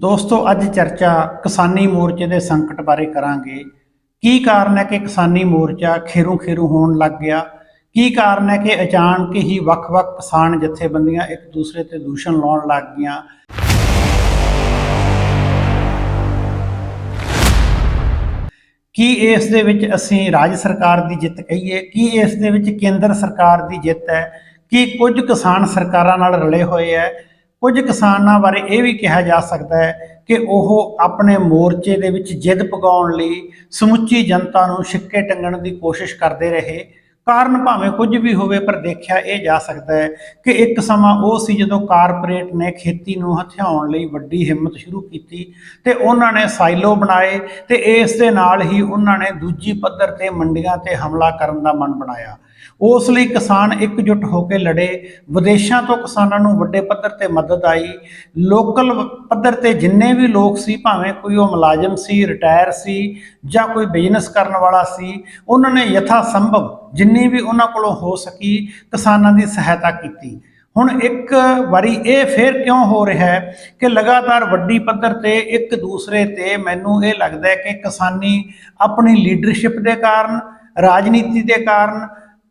ਦੋਸਤੋ, ਅੱਜ ਚਰਚਾ ਕਿਸਾਨੀ ਮੋਰਚੇ ਦੇ ਸੰਕਟ ਬਾਰੇ ਕਰਾਂਗੇ। ਕੀ ਕਾਰਨ ਹੈ ਕਿ ਕਿਸਾਨੀ ਮੋਰਚਾ ਖੇਰੂ ਖੇਰੂ ਹੋਣ ਲੱਗ ਗਿਆ? ਕੀ ਕਾਰਨ ਹੈ ਕਿ ਅਚਾਨਕ ਹੀ ਵੱਖ-ਵੱਖ ਕਿਸਾਨ ਜਥੇਬੰਦੀਆਂ ਇੱਕ ਦੂਸਰੇ ਤੇ ਦੂਸ਼ਣ ਲਾਉਣ ਲੱਗ ਗਈਆਂ? ਕੀ ਇਸ ਦੇ ਵਿੱਚ ਅਸੀਂ ਰਾਜ ਸਰਕਾਰ ਦੀ ਜਿੱਤ ਕਹੀਏ? ਕੀ ਇਸ ਦੇ ਵਿੱਚ ਕੇਂਦਰ ਸਰਕਾਰ ਦੀ ਜਿੱਤ ਹੈ? ਕੀ ਕੁਝ ਕਿਸਾਨ ਸਰਕਾਰਾਂ ਨਾਲ ਰਲੇ ਹੋਏ ਹੈ? ਕੁਝ ਕਿਸਾਨਾਂ ਬਾਰੇ ਇਹ ਵੀ ਕਿਹਾ ਜਾ ਸਕਦਾ ਹੈ ਕਿ ਉਹ ਆਪਣੇ ਮੋਰਚੇ ਦੇ ਵਿੱਚ ਜਿੱਦ ਪਗਾਉਣ ਲਈ ਸਮੁੱਚੀ ਜਨਤਾ ਨੂੰ ਛਿੱਕੇ ਟੰਗਣ ਦੀ ਕੋਸ਼ਿਸ਼ ਕਰਦੇ ਰਹੇ। ਕਾਰਨ ਭਾਵੇਂ ਕੁਝ ਵੀ ਹੋਵੇ, ਪਰ ਦੇਖਿਆ ਇਹ ਜਾ ਸਕਦਾ ਹੈ ਕਿ ਇੱਕ ਸਮਾਂ ਉਹ ਸੀ ਜਦੋਂ ਕਾਰਪੋਰੇਟ ਨੇ ਖੇਤੀ ਨੂੰ ਹਥਿਆਉਣ ਲਈ ਵੱਡੀ ਹਿੰਮਤ ਸ਼ੁਰੂ ਕੀਤੀ ਤੇ ਉਹਨਾਂ ਨੇ ਸਾਈਲੋ ਬਣਾਏ ਤੇ ਇਸ ਦੇ ਨਾਲ ਹੀ ਉਹਨਾਂ ਨੇ ਦੂਜੀ ਪੱਧਰ ਤੇ ਮੰਡੀਆਂ ਤੇ ਹਮਲਾ ਕਰਨ ਦਾ ਮਨ ਬਣਾਇਆ। ਉਸ ਲਈ ਕਿਸਾਨ ਇਕਜੁੱਟ ਹੋ ਕੇ ਲੜੇ। ਵਿਦੇਸ਼ਾਂ ਤੋਂ ਕਿਸਾਨਾਂ ਨੂੰ ਵੱਡੇ ਪੱਧਰ ਤੇ ਮਦਦ ਆਈ। ਲੋਕਲ ਪੱਧਰ ਤੇ ਜਿੰਨੇ ਵੀ ਲੋਕ ਸੀ, ਭਾਵੇਂ ਕੋਈ ਉਹ ਮੁਲਾਜ਼ਮ ਸੀ, ਰਿਟਾਇਰ ਸੀ ਜਾਂ ਕੋਈ ਬਿਜ਼ਨਸ ਕਰਨ ਵਾਲਾ ਸੀ, ਉਹਨਾਂ ਨੇ ਯਥਾ ਸੰਭਵ ਜਿੰਨੀ ਵੀ ਉਹਨਾਂ ਕੋਲੋਂ ਹੋ ਸਕੀ ਕਿਸਾਨਾਂ ਦੀ ਸਹਾਇਤਾ ਕੀਤੀ। ਹੁਣ ਇੱਕ ਵਾਰੀ ਇਹ ਫੇਰ ਕਿਉਂ ਹੋ ਰਿਹਾ ਹੈ ਕਿ ਲਗਾਤਾਰ ਵੱਡੀ ਪੱਧਰ ਤੇ ਇੱਕ ਦੂਸਰੇ ਤੇ ਮੈਨੂੰ ਇਹ ਲੱਗਦਾ ਹੈ ਕਿ ਕਿਸਾਨੀ ਆਪਣੀ ਲੀਡਰਸ਼ਿਪ ਦੇ ਕਾਰਨ, ਰਾਜਨੀਤੀ ਦੇ ਕਾਰਨ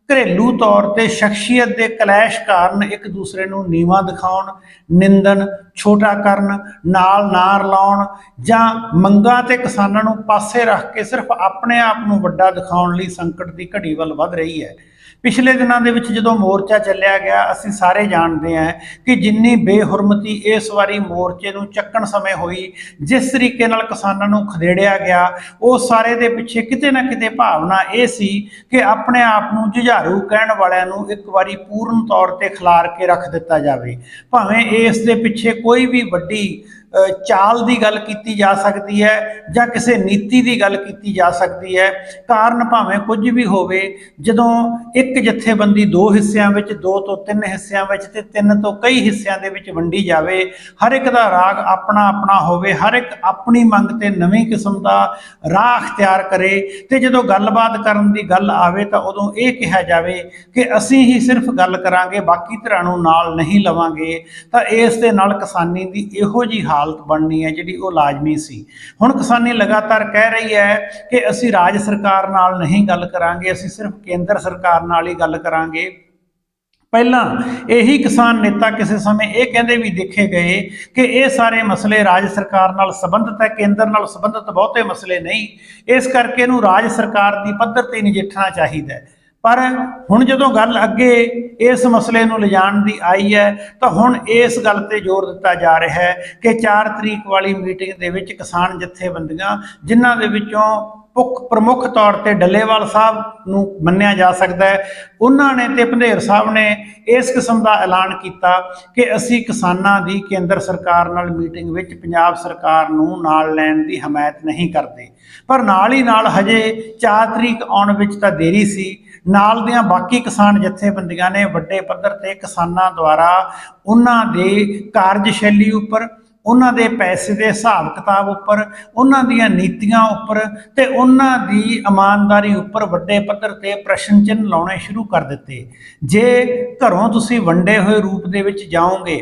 ਘਰੇਲੂ ਤੌਰ ਤੇ ਸ਼ਖਸੀਅਤ ਦੇ ਕਲੈਸ਼ ਕਾਰਨ ਇੱਕ ਦੂਸਰੇ ਨੂੰ ਨੀਵਾ ਦਿਖਾਉਣ ਨਿੰਦਨ ਛੋਟਾ ਕਰਨ, ਨਾਲ ਨਾਰ ਲਾਉਣ ਜਾਂ ਮੰਗਾਂ ਤੇ ਕਿਸਾਨਾਂ ਨੂੰ ਪਾਸੇ ਰੱਖ ਕੇ ਸਿਰਫ ਆਪਣੇ ਆਪ ਨੂੰ ਵੱਡਾ ਦਿਖਾਉਣ ਲਈ ਸੰਕਟ ਦੀ ਘੜੀ ਵੱਲ ਵੱਧ ਰਹੀ ਹੈ। ਪਿਛਲੇ ਦਿਨਾਂ ਦੇ ਵਿੱਚ ਜਦੋਂ ਮੋਰਚਾ ਚੱਲਿਆ ਗਿਆ, ਅਸੀਂ ਸਾਰੇ ਜਾਣਦੇ ਹਾਂ ਕਿ ਜਿੰਨੀ ਬੇਹੁਰਮਤੀ ਇਸ ਵਾਰੀ ਮੋਰਚੇ ਨੂੰ ਚੱਕਣ ਸਮੇਂ ਹੋਈ, ਜਿਸ ਤਰੀਕੇ ਨਾਲ ਕਿਸਾਨਾਂ ਨੂੰ ਖਦੇੜਿਆ ਗਿਆ, ਉਹ ਸਾਰੇ ਦੇ ਪਿੱਛੇ ਕਿਤੇ ਨਾ ਕਿਤੇ ਭਾਵਨਾ ਇਹ ਸੀ ਕਿ ਆਪਣੇ ਆਪ ਨੂੰ ਜੁਝਾਰੂ ਕਹਿਣ ਵਾਲਿਆਂ ਨੂੰ ਇੱਕ ਵਾਰੀ ਪੂਰਨ ਤੌਰ ਤੇ ਖਿਲਾਰ ਕੇ ਰੱਖ ਦਿੱਤਾ ਜਾਵੇ। ਭਾਵੇਂ ਇਸ ਦੇ ਪਿੱਛੇ ਕੋਈ ਵੀ ਵੱਡੀ ਚਾਲ ਦੀ ਗੱਲ ਕੀਤੀ ਜਾ ਸਕਦੀ ਹੈ ਜਾਂ ਕਿਸੇ ਨੀਤੀ ਦੀ ਗੱਲ ਕੀਤੀ ਜਾ ਸਕਦੀ ਹੈ। ਕਾਰਨ ਭਾਵੇਂ ਕੁਝ ਵੀ ਹੋਵੇ, ਜਦੋਂ ਇੱਕ ਜਥੇਬੰਦੀ ਦੋ ਹਿੱਸਿਆਂ ਵਿੱਚ, ਦੋ ਤੋਂ ਤਿੰਨ ਹਿੱਸਿਆਂ ਵਿੱਚ ਤੇ ਤਿੰਨ ਤੋਂ ਕਈ ਹਿੱਸਿਆਂ ਦੇ ਵਿੱਚ ਵੰਡੀ ਜਾਵੇ, ਹਰ ਇੱਕ ਦਾ ਰਾਗ ਆਪਣਾ ਆਪਣਾ ਹੋਵੇ, ਹਰ ਇੱਕ ਆਪਣੀ ਮੰਗ ਤੇ ਨਵੀਂ ਕਿਸਮ ਦਾ ਰਾਹ ਅਖਤਿਆਰ ਕਰੇ ਤੇ ਜਦੋਂ ਗੱਲਬਾਤ ਕਰਨ ਦੀ ਗੱਲ ਆਵੇ ਤਾਂ ਉਦੋਂ ਇਹ ਕਿਹਾ ਜਾਵੇ ਕਿ ਅਸੀਂ ਹੀ ਸਿਰਫ ਗੱਲ ਕਰਾਂਗੇ, ਬਾਕੀ ਧਿਰਾਂ ਨੂੰ ਨਾਲ ਨਹੀਂ ਲਵਾਂਗੇ। ਤਾਂ ਇਸ ਦੇ ਨਾਲ ਕਿਸਾਨੀ ਦੀ ਇਹੋ ਜੀ ਹਾਲਤ ਬਣਨੀ ਹੈ, ਜਿਹੜੀ ਉਹ ਲਾਜ਼ਮੀ ਸੀ। ਹੁਣ ਕਿਸਾਨੀ ਲਗਾਤਾਰ ਕਹਿ ਰਹੀ ਹੈ ਕਿ ਅਸੀਂ ਰਾਜ ਸਰਕਾਰ ਨਾਲ ਨਹੀਂ ਗੱਲ ਕਰਾਂਗੇ, ਅਸੀਂ ਸਿਰਫ ਕੇਂਦਰ ਸਰਕਾਰ ਨਾਲ ਹੀ ਗੱਲ ਕਰਾਂਗੇ। ਪਹਿਲਾਂ ਇਹੀ ਕਿਸਾਨ ਨੇਤਾ ਕਿਸੇ ਸਮੇਂ ਇਹ ਕਹਿੰਦੇ ਵੀ ਦੇਖੇ ਗਏ ਕਿ ਇਹ ਸਾਰੇ ਮਸਲੇ ਰਾਜ ਸਰਕਾਰ ਨਾਲ ਸੰਬੰਧਿਤ ਹੈ, ਕੇਂਦਰ ਨਾਲ ਸੰਬੰਧਿਤ ਬਹੁਤੇ ਮਸਲੇ ਨਹੀਂ। ਇਸ ਕਰਕੇ ਇਹਨੂੰ ਰਾਜ ਸਰਕਾਰ ਦੀ ਪੱਧਰ ਤੇ ਨਜਿੱਠਣਾ ਚਾਹੀਦਾ ਹੈ। ਪਰ ਹੁਣ ਜਦੋਂ ਗੱਲ ਅੱਗੇ ਇਸ ਮਸਲੇ ਨੂੰ ਲਿਜਾਣ ਦੀ ਆਈ ਹੈ, ਤਾਂ ਹੁਣ ਇਸ ਗੱਲ ਤੇ ਜ਼ੋਰ ਦਿੱਤਾ ਜਾ ਰਿਹਾ ਹੈ ਕਿ 4 ਤਰੀਕ ਵਾਲੀ ਮੀਟਿੰਗ ਦੇ ਵਿੱਚ ਕਿਸਾਨ ਜਥੇਬੰਦੀਆਂ ਜਿਨ੍ਹਾਂ ਦੇ ਵਿੱਚੋਂ ਪੁੱਖ ਪ੍ਰਮੁੱਖ ਤੌਰ ਤੇ ਡੱਲੇਵਾਲ ਸਾਹਿਬ ਨੂੰ ਮੰਨਿਆ ਜਾ ਸਕਦਾ ਹੈ। ਉਹਨਾਂ ਨੇ ਤੇ ਭੰਦੇਰ ਸਾਹਿਬ ਨੇ ਇਸ ਕਿਸਮ ਦਾ ਐਲਾਨ ਕੀਤਾ ਕਿ ਅਸੀਂ ਕਿਸਾਨਾਂ ਦੀ ਕੇਂਦਰ ਸਰਕਾਰ ਨਾਲ ਮੀਟਿੰਗ ਵਿੱਚ ਪੰਜਾਬ ਸਰਕਾਰ ਨੂੰ ਨਾਲ ਲੈਣ ਦੀ ਹਮਾਇਤ ਨਹੀਂ ਕਰਦੇ। ਪਰ ਨਾਲ ਹੀ ਨਾਲ ਹਜੇ 4 ਤਰੀਕ ਆਉਣ ਵਿੱਚ ਤਾਂ ਦੇਰੀ ਸੀ। ਨਾਲ ਦੀਆਂ ਬਾਕੀ ਕਿਸਾਨ ਜਥੇਬੰਦੀਆਂ ਨੇ ਵੱਡੇ ਪੱਧਰ ਤੇ ਕਿਸਾਨਾਂ ਦੁਆਰਾ ਉਹਨਾਂ ਦੇ ਕਾਰਜਸ਼ੈਲੀ ਉੱਪਰ ਉਹਨਾਂ ਦੇ ਪੈਸੇ ਦੇ ਹਿਸਾਬ ਕਿਤਾਬ ਉੱਪਰ, ਉਹਨਾਂ ਦੀਆਂ ਨੀਤੀਆਂ ਉੱਪਰ ਤੇ ਉਹਨਾਂ ਦੀ ਇਮਾਨਦਾਰੀ ਉੱਪਰ ਵੱਡੇ ਪੱਧਰ ਤੇ ਪ੍ਰਸ਼ਨ ਚਿੰਨ੍ਹ ਲਾਉਣੇ ਸ਼ੁਰੂ ਕਰ ਦਿੱਤੇ। ਜੇ ਘਰੋਂ ਤੁਸੀਂ ਵੰਡੇ ਹੋਏ ਰੂਪ ਦੇ ਵਿੱਚ ਜਾਓਗੇ,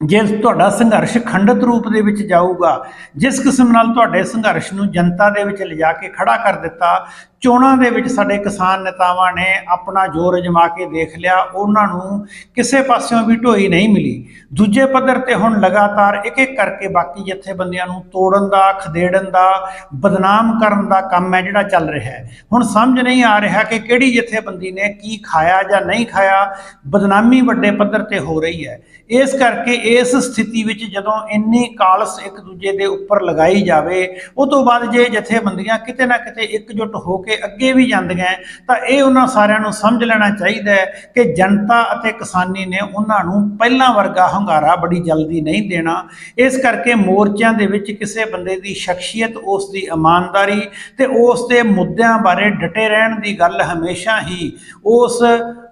ਜੇ ਤੁਹਾਡਾ ਸੰਘਰਸ਼ ਖੰਡਿਤ ਰੂਪ ਦੇ ਵਿੱਚ ਜਾਊਗਾ, ਜਿਸ ਕਿਸਮ ਨਾਲ ਤੁਹਾਡੇ ਸੰਘਰਸ਼ ਨੂੰ ਜਨਤਾ ਦੇ ਵਿੱਚ ਲਿਜਾ ਕੇ ਖੜਾ ਕਰ ਦਿੱਤਾ ਚੋਣਾਂ ਦੇ ਵਿੱਚ ਸਾਡੇ ਕਿਸਾਨ ਨੇਤਾਵਾਂ ਨੇ ਆਪਣਾ ਜ਼ੋਰ ਜਮਾ ਕੇ ਦੇਖ ਲਿਆ, ਉਹਨਾਂ ਨੂੰ ਕਿਸੇ ਪਾਸਿਓਂ ਵੀ ਢੋਈ ਨਹੀਂ ਮਿਲੀ। ਦੂਜੇ ਪੱਧਰ ਤੇ ਹੁਣ ਲਗਾਤਾਰ ਇੱਕ ਇੱਕ ਕਰਕੇ ਬਾਕੀ ਜਥੇਬੰਦੀਆਂ ਨੂੰ ਤੋੜਨ ਦਾ, ਖਦੇੜਨ ਦਾ, ਬਦਨਾਮ ਕਰਨ ਦਾ ਕੰਮ ਹੈ ਜਿਹੜਾ ਚੱਲ ਰਿਹਾ ਹੈ। ਹੁਣ ਸਮਝ ਨਹੀਂ ਆ ਰਿਹਾ ਕਿ ਕਿਹੜੀ ਜਥੇਬੰਦੀ ਨੇ ਕੀ ਖਾਇਆ ਜਾਂ ਨਹੀਂ ਖਾਇਆ, ਬਦਨਾਮੀ ਵੱਡੇ ਪੱਧਰ ਤੇ ਹੋ ਰਹੀ ਹੈ। ਇਸ ਕਰਕੇ ਇਸ ਸਥਿਤੀ ਵਿੱਚ ਜਦੋਂ ਇੰਨੀ ਕਾਲਸ ਇੱਕ ਦੂਜੇ ਦੇ ਉੱਪਰ ਲਗਾਈ ਜਾਵੇ, ਉਹ ਤੋਂ ਬਾਅਦ ਜੇ ਜਥੇਬੰਦੀਆਂ ਕਿਤੇ ਨਾ ਕਿਤੇ ਇਕਜੁੱਟ ਹੋ ਕੇ ਅੱਗੇ ਵੀ ਜਾਂਦੀਆਂ ਤਾਂ ਇਹ ਉਹਨਾਂ ਸਾਰਿਆਂ ਨੂੰ ਸਮਝ ਲੈਣਾ ਚਾਹੀਦਾ ਹੈ ਕਿ ਜਨਤਾ ਅਤੇ ਕਿਸਾਨੀ ਨੇ ਉਹਨਾਂ ਨੂੰ ਪਹਿਲਾਂ ਵਰਗਾ ਹੰਗਾਰਾ ਬੜੀ ਜਲਦੀ ਨਹੀਂ ਦੇਣਾ। ਇਸ ਕਰਕੇ ਮੋਰਚਿਆਂ ਦੇ ਵਿੱਚ ਕਿਸੇ ਬੰਦੇ ਦੀ ਸ਼ਖਸੀਅਤ, ਉਸ ਦੀ ਇਮਾਨਦਾਰੀ ਤੇ ਉਸ ਦੇ ਮੁੱਦਿਆਂ ਬਾਰੇ ਡਟੇ ਰਹਿਣ ਦੀ ਗੱਲ ਹਮੇਸ਼ਾ ਹੀ ਉਸ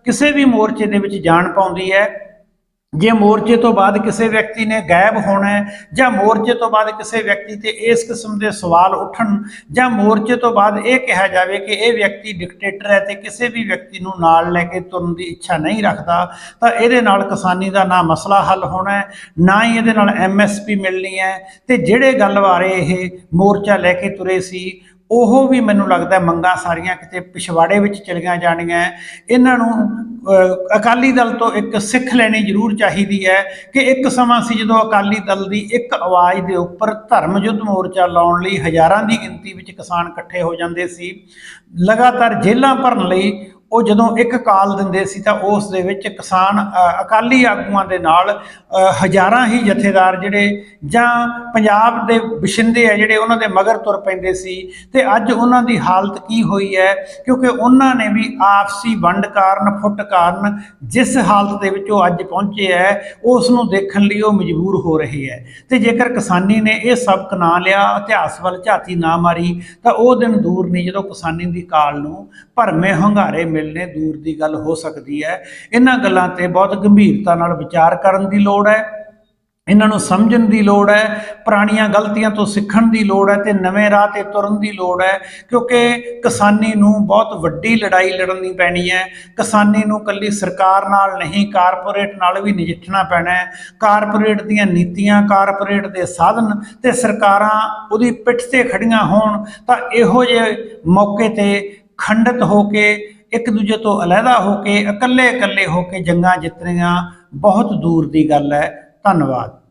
ਕਿਸੇ ਵੀ ਮੋਰਚੇ ਦੇ ਵਿੱਚ ਜਾਣ ਪਾਉਂਦੀ ਹੈ ਜੇ ਮੋਰਚੇ ਤੋਂ ਬਾਅਦ ਕਿਸੇ ਵਿਅਕਤੀ ਨੇ ਗਾਇਬ ਹੋਣਾ ਹੈ, ਜਾਂ ਮੋਰਚੇ ਤੋਂ ਬਾਅਦ ਕਿਸੇ ਵਿਅਕਤੀ ਤੇ ਇਸ ਕਿਸਮ ਦੇ ਸਵਾਲ ਉੱਠਣ, ਜਾਂ ਮੋਰਚੇ ਤੋਂ ਬਾਅਦ ਇਹ ਕਿਹਾ ਜਾਵੇ ਕਿ ਇਹ ਵਿਅਕਤੀ ਡਿਕਟੇਟਰ ਹੈ ਤੇ ਕਿਸੇ ਵੀ ਵਿਅਕਤੀ ਨੂੰ ਨਾਲ ਲੈ ਕੇ ਤੁਰਨ ਦੀ ਇੱਛਾ ਨਹੀਂ ਰੱਖਦਾ, ਤਾਂ ਇਹਦੇ ਨਾਲ ਕਿਸਾਨੀ ਦਾ ਨਾ ਮਸਲਾ ਹੱਲ ਹੋਣਾ ਹੈ, ਨਾ ਹੀ ਇਹਦੇ ਨਾਲ ਐਮਐਸਪੀ ਮਿਲਣੀ ਹੈ, ਤੇ ਜਿਹੜੇ ਗੱਲ ਬਾਰੇ ਇਹ ਮੋਰਚਾ ਲੈ ਕੇ ਤੁਰੇ ਸੀ ਉਹ ਵੀ ਮੈਨੂੰ ਲੱਗਦਾ ਮੰਗਾਂ ਸਾਰੀਆਂ ਕਿਤੇ ਪਿਛਵਾੜੇ ਵਿੱਚ ਚਲੀਆਂ ਜਾਣੀਆਂ ਇਹਨਾਂ ਨੂੰ ਅਕਾਲੀ ਦਲ ਤੋਂ ਇੱਕ ਸਿੱਖ ਲੈਣੀ ਜ਼ਰੂਰ ਚਾਹੀਦੀ ਹੈ ਕਿ ਇੱਕ ਸਮਾਂ ਸੀ ਜਦੋਂ ਅਕਾਲੀ ਦਲ ਦੀ ਇੱਕ ਆਵਾਜ਼ ਦੇ ਉੱਪਰ ਧਰਮ ਯੁੱਧ ਮੋਰਚਾ ਲਾਉਣ ਲਈ ਹਜ਼ਾਰਾਂ ਦੀ ਗਿਣਤੀ ਵਿੱਚ ਕਿਸਾਨ ਇਕੱਠੇ ਹੋ ਜਾਂਦੇ ਸੀ। ਲਗਾਤਾਰ ਜੇਲ੍ਹਾਂ ਭਰਨ ਲਈ ਉਹ ਜਦੋਂ ਇੱਕ ਕਾਲ ਦਿੰਦੇ ਸੀ ਤਾਂ ਉਸ ਦੇ ਵਿੱਚ ਕਿਸਾਨ ਅਕਾਲੀ ਆਗੂਆਂ ਦੇ ਨਾਲ ਹਜ਼ਾਰਾਂ ਹੀ ਜਥੇਦਾਰ ਜਿਹੜੇ ਜਾਂ ਪੰਜਾਬ ਦੇ ਵਸਿੰਦੇ ਆ ਜਿਹੜੇ ਉਹਨਾਂ ਦੇ ਮਗਰ ਤੁਰ ਪੈਂਦੇ ਸੀ ਤੇ ਅੱਜ ਉਹਨਾਂ ਦੀ ਹਾਲਤ ਕੀ ਹੋਈ ਹੈ? ਕਿਉਂਕਿ ਉਹਨਾਂ ਨੇ ਵੀ ਆਪਸੀ ਵੰਡ ਕਾਰਨ, ਫੁੱਟ ਕਾਰਨ ਜਿਸ ਹਾਲਤ ਦੇ ਵਿੱਚ ਉਹ ਅੱਜ ਪਹੁੰਚੇ ਹੈ, ਉਸ ਨੂੰ ਦੇਖਣ ਲਈ ਉਹ ਮਜਬੂਰ ਹੋ ਰਹੇ ਹੈ। ਤੇ ਜੇਕਰ ਕਿਸਾਨੀ ਨੇ ਇਹ ਸਬਕ ਨਾ ਲਿਆ, ਇਤਿਹਾਸ ਵੱਲ ਝਾਤੀ ਨਾ ਮਾਰੀ, ਤਾਂ ਉਹ ਦਿਨ ਦੂਰ ਨਹੀਂ ਜਦੋਂ ਕਿਸਾਨੀ ਦੀ ਕਾਲ ਨੂੰ ਭਰਮੇ ਹੰਗਾਰੇ ਮਿਲਨੇ ਦੂਰ ਦੀ ਗੱਲ ਹੋ ਸਕਦੀ ਹੈ। ਇਹਨਾਂ ਗੱਲਾਂ ਤੇ ਬਹੁਤ ਗੰਭੀਰਤਾ ਨਾਲ ਵਿਚਾਰ ਕਰਨ ਦੀ ਲੋੜ ਹੈ। ਇਹਨਾਂ ਨੂੰ ਸਮਝਣ ਦੀ ਲੋੜ ਹੈ। ਪੁਰਾਣੀਆਂ ਗਲਤੀਆਂ ਤੋਂ ਸਿੱਖਣ ਦੀ ਲੋੜ ਹੈ ਤੇ ਨਵੇਂ ਰਾਹ ਤੇ ਤੁਰਨ ਦੀ ਲੋੜ ਹੈ। ਕਿਉਂਕਿ ਕਿਸਾਨੀ ਨੂੰ ਬਹੁਤ ਵੱਡੀ ਲੜਾਈ ਲੜਨੀ ਪੈਣੀ ਹੈ। ਕਿਸਾਨੀ ਨੂੰ ਕੱਲੀ ਸਰਕਾਰ ਨਾਲ ਨਹੀਂ, ਕਾਰਪੋਰੇਟ ਨਾਲ ਵੀ ਨਜਿੱਠਣਾ ਪੈਣਾ ਹੈ। ਕਾਰਪੋਰੇਟ ਦੀਆਂ ਨੀਤੀਆਂ, ਕਾਰਪੋਰੇਟ ਦੇ ਸਾਧਨ ਤੇ ਸਰਕਾਰਾਂ ਉਹਦੀ ਪਿੱਠ ਤੇ ਖੜੀਆਂ ਹੋਣ ਤਾਂ ਇਹੋ ਜਿਹੇ ਮੌਕੇ ਤੇ ਖੰਡਿਤ ਹੋ ਕੇ ਇੱਕ ਦੂਜੇ ਤੋਂ ਅਲੱਗਾ ਹੋ ਕੇ ਇਕੱਲੇ ਇਕੱਲੇ ਹੋ ਕੇ ਜੰਗਾਂ ਜਿੱਤਣੀਆਂ ਬਹੁਤ ਦੂਰ ਦੀ ਗੱਲ ਹੈ। ਧੰਨਵਾਦ।